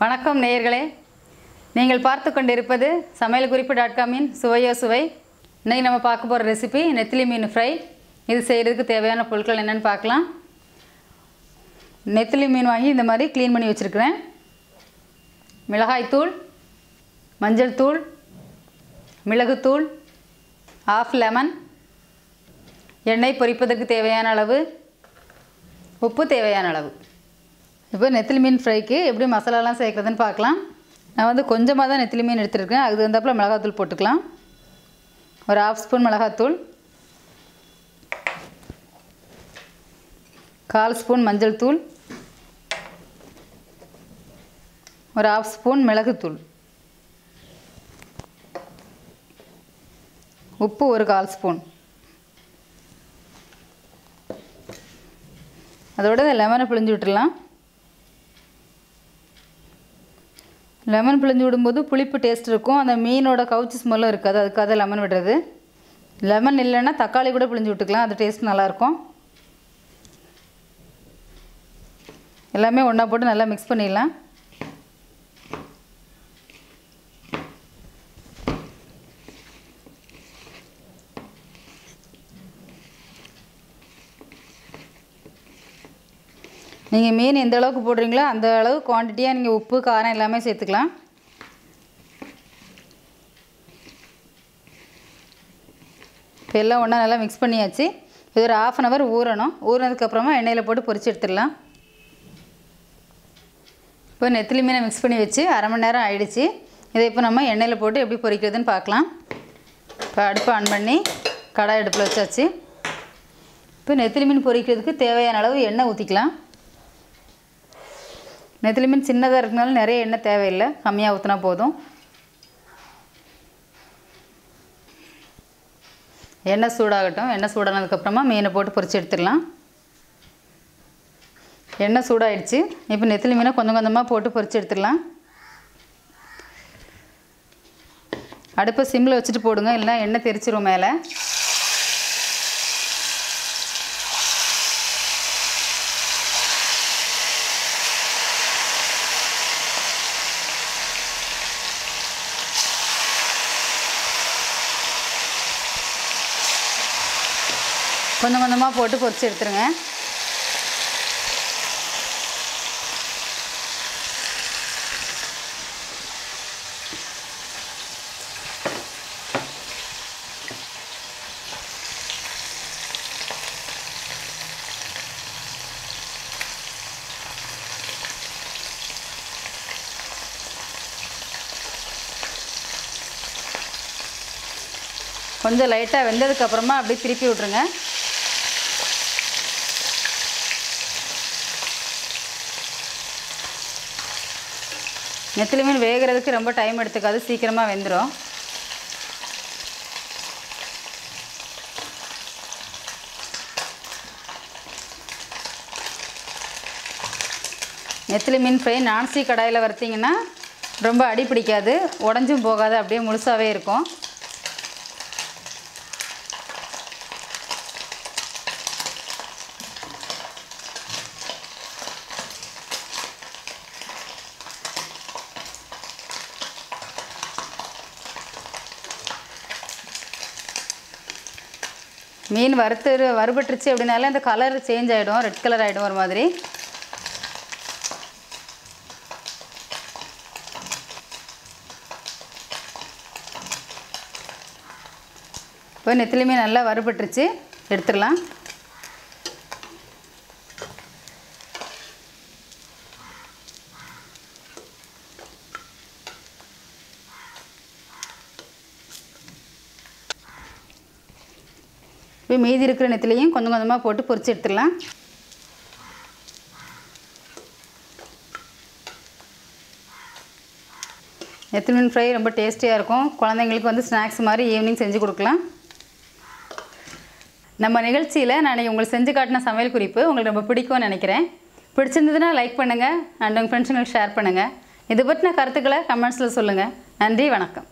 வணக்கம் நேயர்களே. நீங்கள் பார்த்து கொண்டிருப்பது சமையல் குறிப்பு டாட் காமின் சுவையோ சுவை. இன்றைக்கி நம்ம பார்க்க போகிற ரெசிபி நெத்திலி மீன் ஃப்ரை இது செய்கிறதுக்கு தேவையான பொருட்கள் என்னென்னு பார்க்கலாம். நெத்திலி மீன் வாங்கி இந்த மாதிரி க்ளீன் பண்ணி வச்சுருக்கிறேன். மிளகாய்த்தூள் மஞ்சள் தூள் மிளகுத்தூள் ஆஃப் லெமன் எண்ணெய் பொரிப்பதற்கு தேவையான அளவு உப்பு தேவையான அளவு. இப்போ நெத்திலி மீன் ஃப்ரைக்கு எப்படி மசாலாலாம் சேர்க்குறதுன்னு பார்க்கலாம். நான் வந்து கொஞ்சமாக தான் நெத்திலி மீன் எடுத்துருக்கேன். அதுக்கு தகுந்தாப்பில் மிளகாத்தூள் போட்டுக்கலாம். ஒரு ஹாஃப் ஸ்பூன் மிளகாத்தூள். கால் ஸ்பூன் மஞ்சள் தூள். ஒரு ஹாஃப் ஸ்பூன் மிளகுத்தூள். உப்பு ஒரு கால் ஸ்பூன் அதோட லெமனை பிழிஞ்சு விட்டுடலாம். லெமன் பிழிஞ்சு விடும்போது புளிப்பு டேஸ்ட் இருக்கும். அந்த மீனோட கவுச்சி ஸ்மெல்லும் இருக்காது. அதுக்காக லெமன் விடுறது. லெமன் இல்லைன்னா தக்காளி கூட பிழிஞ்சு விட்டுக்கலாம். அது டேஸ்ட் நல்லாயிருக்கும். எல்லாமே ஒன்றா போட்டு நல்லா மிக்ஸ் பண்ணிடலாம். நீங்கள் மீன் எந்த அளவுக்கு போடுறீங்களோ அந்த அளவு குவான்டிட்டியாக நீங்கள் உப்பு காரம் எல்லாமே சேர்த்துக்கலாம். இப்போ எல்லாம் ஒன்றா நல்லா மிக்ஸ் பண்ணியாச்சு. இது ஒரு ஆஃப் அன் ஹவர் ஊறணும். ஊறினதுக்கப்புறமா எண்ணெயில் போட்டு பொரிச்சு எடுத்துடலாம். இப்போ நெத்திலி மீனை மிக்ஸ் பண்ணி வச்சு அரை மணி நேரம் ஆயிடுச்சு. இதை இப்போ நம்ம எண்ணெயில் போட்டு எப்படி பொரிக்கிறதுன்னு பார்க்கலாம். இப்போ அடுப்பை ஆன் பண்ணி கடாய் அடுப்பில் வச்சாச்சு. இப்போ நெத்திலி மீன் பொரிக்கிறதுக்கு தேவையான அளவு எண்ணெய் ஊற்றிக்கலாம் நெத்திலி மீன் சின்னதாக இருக்கனால நிறைய எண்ணெய் தேவையில்லை. கம்மியாக ஊற்றினா போதும். எண்ணெய் சூடாகட்டும். எண்ணெய் சூடானதுக்கப்புறமா மீனை போட்டு பொரிச்சு எடுத்துடலாம் எண்ணெய் சூடாயிடுச்சு. இப்போ நெத்திலி மீனை கொஞ்சம் கொஞ்சமாக போட்டு பொறிச்சு எடுத்துடலாம் அடுப்பை சிம்மில் வச்சுட்டு போடுங்க. இல்லைன்னா எண்ணெய் தெரிச்சிரும் மேலே. கொஞ்சம் கொஞ்சமாக போட்டு பொறிச்சு எடுத்துருங்க. கொஞ்சம் லைட்டாக வெந்ததுக்கப்புறமா அப்படியே திருப்பி விட்ருங்க நெத்திலி மீன் வேகிறதுக்கு ரொம்ப டைம் எடுத்துக்காது சீக்கிரமாக வெந்துடும் நெத்திலி மீன் ஃப்ரை நான்சி கடாயில் வறுத்திங்கன்னா ரொம்ப அடி பிடிக்காது உடஞ்சும் போகாது அப்படியே முழுசாகவே இருக்கும். மீன் வறுத்து வறுபட்டுருச்சு அப்படின்னாலே அந்த கலர் சேஞ்ச் ஆகிடும் ரெட் கலர் ஆகிடும் ஒரு மாதிரி. இப்போ நெத்திலி மீன் நல்லா வறுபட்டுருச்சு. எடுத்துடலாம். இப்போ மீதி இருக்கிற நெத்திலையும் கொஞ்சம் கொஞ்சமாக போட்டு பொறிச்சு எடுத்துடலாம். நெத்திலி ஃப்ரை ரொம்ப டேஸ்டியாக இருக்கும். குழந்தைங்களுக்கு வந்து ஸ்நாக்ஸ் மாதிரி ஈவினிங் செஞ்சு கொடுக்கலாம். நம்ம நிகழ்ச்சியில் நான் உங்களுக்கு செஞ்சு காட்டின சமையல் குறிப்பு உங்களுக்கு ரொம்ப பிடிக்கும்னு நினைக்கிறேன். பிடிச்சிருந்ததுன்னா லைக் பண்ணுங்கள் அண்ட் உங்கள் ஃப்ரெண்ட்ஸுங்களுக்கு ஷேர் பண்ணுங்கள் இது பற்றின கருத்துக்களை கமெண்ட்ஸில் சொல்லுங்கள் நன்றி வணக்கம்.